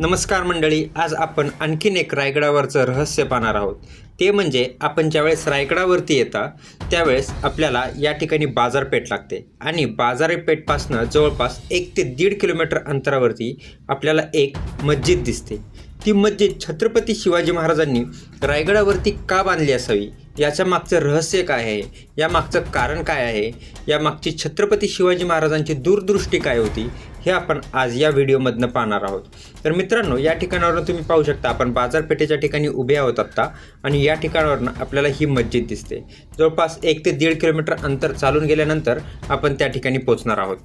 नमस्कार मंडळी आज आपण आणखीन एक रायगडावरचं रहस्य पाहणार आहोत. ते म्हणजे आपण ज्यावेळेस रायगडावरती येता त्यावेळेस आपल्याला या ठिकाणी बाजारपेठ लागते. आणि बाजारपेठपासनं जवळपास एक ते दीड किलोमीटर अंतरावरती आपल्याला एक मस्जिद दिसते. ती मस्जिद छत्रपती शिवाजी महाराजांनी रायगडावरती का बांधली असावी? याच्या मागचं रहस्य काय आहे? या मागचं कारण काय आहे? या मागची छत्रपती शिवाजी महाराजांची दूरदृष्टी काय होती? हे आपण आज या व्हिडिओमधनं पाहणार आहोत. तर मित्रांनो या ठिकाणावरून तुम्ही पाहू शकता आपण बाजारपेठेच्या ठिकाणी उभे आहोत आत्ता आणि या ठिकाणावरनं आपल्याला ही मस्जिद दिसते. जवळपास एक ते दीड किलोमीटर अंतर चालून गेल्यानंतर आपण त्या ठिकाणी पोचणार आहोत.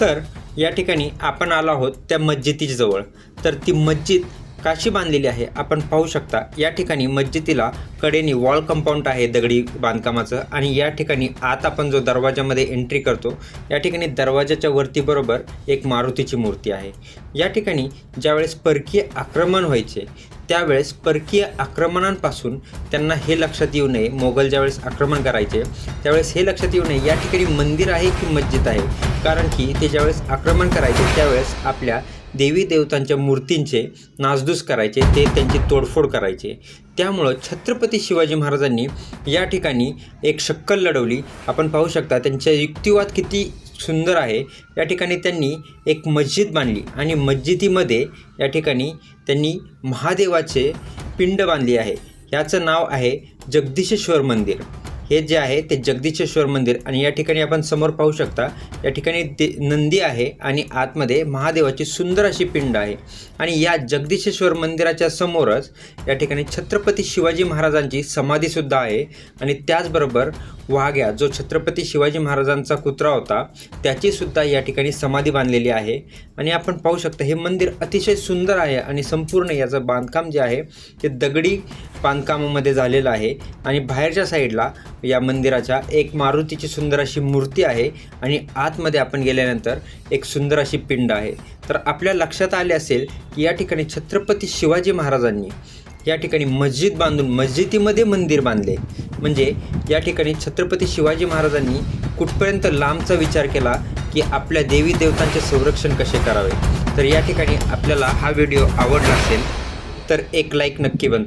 तर या ठिकाणी आपण आलो आहोत त्या मस्जिदीजवळ. जवळ तर ती मस्जिद काशी बांधलेली आहे. आपण पाहू शकता या ठिकाणी मस्जिदीला कडेने वॉल कंपाऊंड आहे दगडी बांधकामाचं आणि या ठिकाणी आत आपण जो दरवाजामध्ये एंट्री करतो या ठिकाणी दरवाजाच्या वरती बरोबर एक मारुतीची मूर्ती आहे. या ठिकाणी ज्यावेळेस परकीय आक्रमण व्हायचे त्यावेळेस परकीय आक्रमणांपासून त्यांना हे लक्षात येऊ नये. मोगल ज्यावेळेस आक्रमण करायचे त्यावेळेस हे लक्षात येऊ नये या ठिकाणी मंदिर आहे की मस्जिद आहे? कारण की ते ज्यावेळेस आक्रमण करायचे त्यावेळेस आपल्या देवी देवतांच्या मूर्तींचे नासधूस करायचे ते त्यांची तोडफोड करायचे. त्यामुळं छत्रपती शिवाजी महाराजांनी या ठिकाणी एक शक्कल लढवली. आपण पाहू शकता त्यांच्या युक्तिवाद किती सुंदर आहे. या ठिकाणी त्यांनी एक मस्जिद बांधली आणि मस्जिदीमध्ये या ठिकाणी त्यांनी महादेवाचे पिंड बांधली आहे. याचं नाव आहे जगदीशेश्वर मंदिर. हे जे आहे ते जगदीशेश्वर मंदिर आणि या ठिकाणी आपण समोर पाहू शकता या ठिकाणी दे नंदी आहे आणि आतमध्ये महादेवाची सुंदर अशी पिंड आहे. आणि या जगदीशेश्वर मंदिराच्या समोरच या ठिकाणी छत्रपती शिवाजी महाराजांची समाधीसुद्धा आहे. आणि त्याचबरोबर वाघ्या जो छत्रपती शिवाजी महाराजांचा कुत्रा होता त्याचीसुद्धा या ठिकाणी समाधी बांधलेली आहे. आणि आपण पाहू शकता हे मंदिर अतिशय सुंदर आहे आणि संपूर्ण याचं बांधकाम जे आहे ते दगडी बांधकामामध्ये झालेलं आहे आणि बाहेरच्या साईडला या मंदिराच्या एक मारुतीची सुंदर अशी मूर्ती आहे आणि आतमध्ये आपण गेल्यानंतर एक सुंदर अशी पिंड आहे. तर आपल्या लक्षात आले असेल की या ठिकाणी छत्रपती शिवाजी महाराजांनी या ठिकाणी मस्जिद बांधून मस्जिदीमध्ये मंदिर बांधले. म्हणजे या ठिकाणी छत्रपती शिवाजी महाराजांनी कुठपर्यंत लांबचा विचार केला की आपल्या देवी देवतांचे संरक्षण कसे करावे? तर या ठिकाणी आपल्याला हा व्हिडिओ आवडला असेल तर एक लाईक नक्की बन